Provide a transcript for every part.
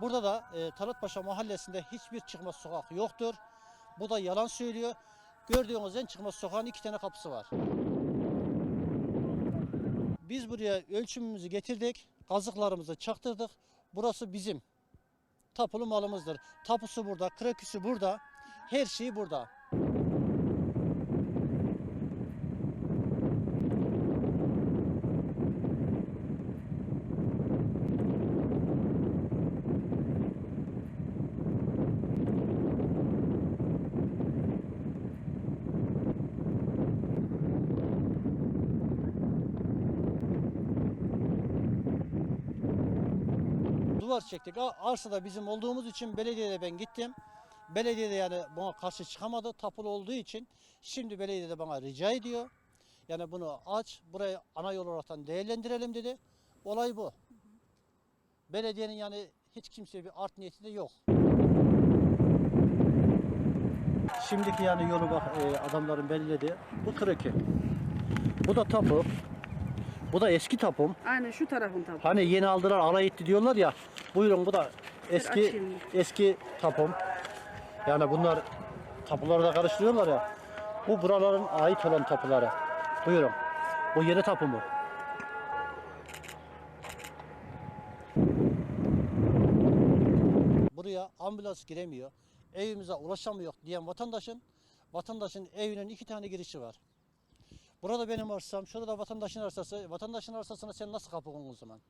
Burada da e, Talatpaşa mahallesinde hiçbir çıkmaz sokak yoktur. Bu da yalan söylüyor. Gördüğünüz en çıkmaz sokağın iki tane kapısı var. Biz buraya ölçümümüzü getirdik. Kazıklarımızı çaktırdık. Burası bizim. Tapulu malımızdır. Tapusu burada, kraküsü burada. Her şey burada. Duvar çektik. Arsada bizim olduğumuz için belediyede ben gittim. Belediyede yani buna karşı çıkamadı tapulu olduğu için. Şimdi belediyede bana rica ediyor. Yani bunu aç, burayı ana yol olarak değerlendirelim dedi. Olay bu. Belediyenin yani hiç kimseye bir art niyeti de yok. Şimdiki yani yolu bak e, adamların belirledi. Bu kırıkı. Bu da tapu. Bu da eski tapum. Aynen şu tarafın tabi. Hani yeni aldılar alay etti diyorlar ya. Buyurun bu da eski açayım. eski tapum. Yani bunlar tapuları da karıştırıyorlar ya. Bu buraların ait olan tapuları. Buyurun. Bu yeni tapu mu? Buraya ambulans giremiyor. Evimize ulaşamıyor diyen vatandaşın vatandaşın evinin iki tane girişi var. Burada benim arsam, şurada da vatandaşın arsası. Vatandaşın arsasına sen nasıl kapı koyun o zaman?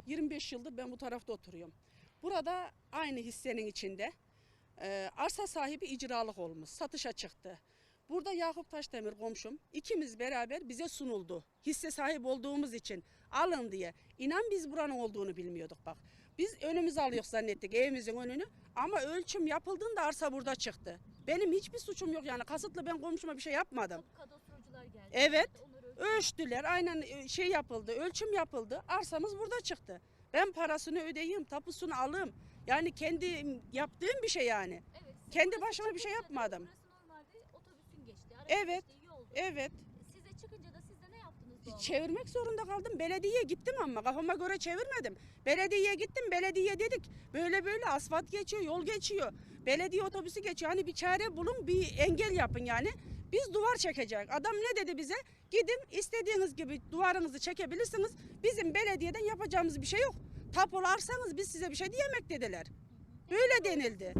Benim 25 yıldır ben bu tarafta oturuyorum. Burada aynı hissenin içinde e, arsa sahibi icralık olmuş, satışa çıktı. Burada Yakup Taşdemir komşum ikimiz beraber bize sunuldu. Hisse sahibi olduğumuz için alın diye. İnan biz buranın olduğunu bilmiyorduk bak. Biz önümüz alıyor zannettik evimizin önünü ama ölçüm yapıldığında arsa burada çıktı. Benim hiçbir suçum yok yani kasıtlı ben komşuma bir şey yapmadım. Kadastrocular geldi. Evet. Ölçtüler aynen e, şey yapıldı ölçüm yapıldı arsamız burada çıktı. Ben parasını ödeyeyim tapusunu alayım. Yani kendi yaptığım bir şey yani. Evet. siz kendi burası başıma bir şey çıkınca da yapmadım. Burası normalde otobüsün araba Evet, yoldu. Evet Size çıkınca da siz de ne yaptınız doğal olarak? çevirmek zorunda kaldım. Belediyeye gittim ama kafama göre çevirmedim. Belediyeye gittim belediye dedik böyle böyle asfalt geçiyor yol geçiyor. Belediye otobüsü geçiyor. Hani bir çare bulun bir engel yapın yani. Biz duvar çekecek. Adam ne dedi bize? Gidin istediğiniz gibi duvarınızı çekebilirsiniz. Bizim belediyeden yapacağımız bir şey yok. Tapularsanız biz size bir şey diyemek dediler. Böyle denildi.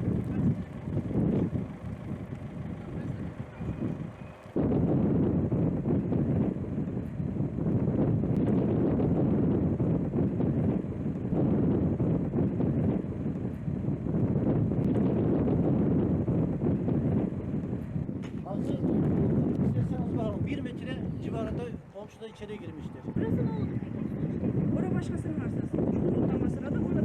Bir metre civarında komşu da içeriye girmiştir. Burası ne oldu peki? Orada başkasının arsası. another one